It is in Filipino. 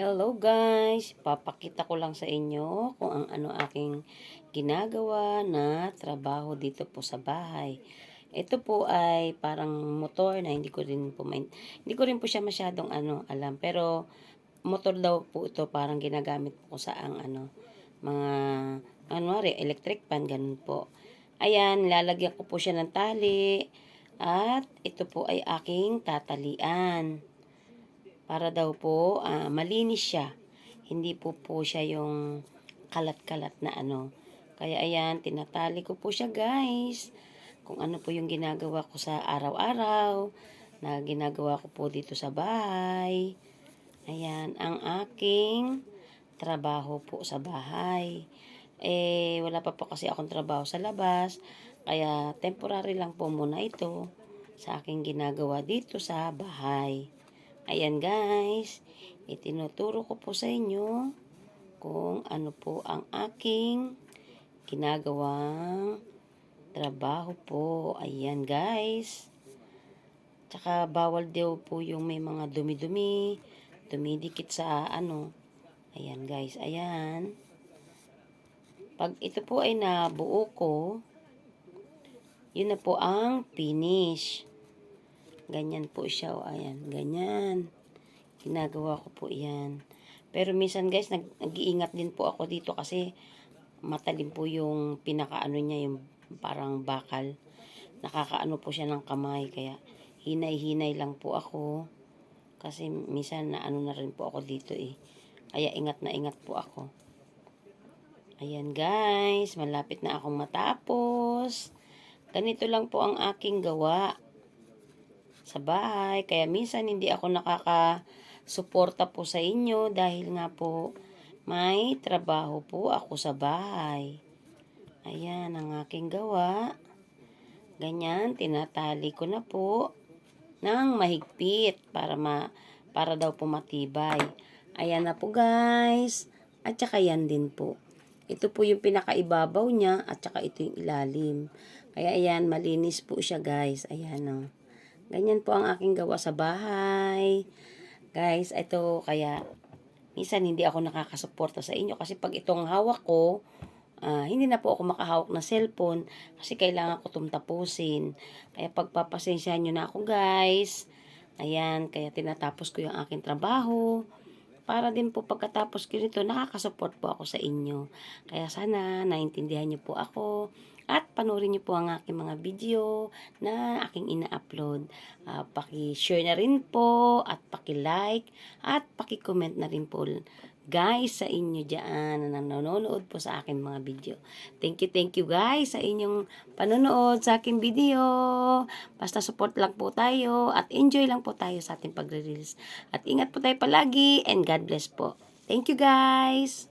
Hello guys! Papakita ko lang sa inyo kung ang ano aking ginagawa na trabaho dito po sa bahay. Ito po ay parang motor na hindi ko rin po main, hindi ko rin po siya masyadong ano alam pero motor daw po ito parang ginagamit po sa ang ano mga ano electric pan ganun po. Ayan, lalagyan ko po siya ng tali at ito po ay aking tatalian para daw po ah, malinis siya. Hindi po po siya yung kalat-kalat na ano. Kaya ayan, tinatali ko po siya guys. Kung ano po yung ginagawa ko sa araw-araw na ginagawa ko po dito sa bahay. Ayan, ang aking trabaho po sa bahay. Eh, wala pa po kasi akong trabaho sa labas. Kaya temporary lang po muna ito sa aking ginagawa dito sa bahay. Ayan guys, itinuturo ko po sa inyo kung ano po ang aking ginagawang trabaho po. Ayan guys. Tsaka bawal daw po yung may mga dumi-dumi, dumidikit sa ano. Ayan guys, ayan. Pag ito po ay nabuo ko, yun na po ang finish. Ganyan po siya. O, ayan. Ganyan. Ginagawa ko po yan. Pero minsan guys, nag, nag-iingat din po ako dito kasi matalim po yung pinakaano niya, yung parang bakal. Nakakaano po siya ng kamay. Kaya hinay-hinay lang po ako. Kasi minsan na ano na rin po ako dito eh. Kaya ingat na ingat po ako. Ayan guys, malapit na akong matapos. Ganito lang po ang aking gawa sa bahay. Kaya minsan hindi ako nakaka-suporta po sa inyo dahil nga po may trabaho po ako sa bahay. Ayan ang aking gawa. Ganyan, tinatali ko na po ng mahigpit para ma para daw po matibay. Ayan na po guys. At saka yan din po. Ito po yung pinakaibabaw niya at saka ito yung ilalim. Kaya ayan, malinis po siya guys. Ayan o. Ganyan po ang aking gawa sa bahay. Guys, ito kaya minsan hindi ako nakakasuporta sa inyo kasi pag itong hawak ko, ah, hindi na po ako makahawak na cellphone kasi kailangan ko itong tapusin. Kaya pagpapasensya nyo na ako guys. Ayan, kaya tinatapos ko yung aking trabaho para din po pagkatapos ko nito, nakakasupport po ako sa inyo. Kaya sana naintindihan niyo po ako at panoorin niyo po ang aking mga video na aking ina-upload. Uh, paki-share na rin po at paki-like at paki-comment na rin po guys sa inyo dyan na nanonood po sa aking mga video. Thank you, thank you guys sa inyong panonood sa aking video. Basta support lang po tayo at enjoy lang po tayo sa ating pagre-release. At ingat po tayo palagi and God bless po. Thank you guys!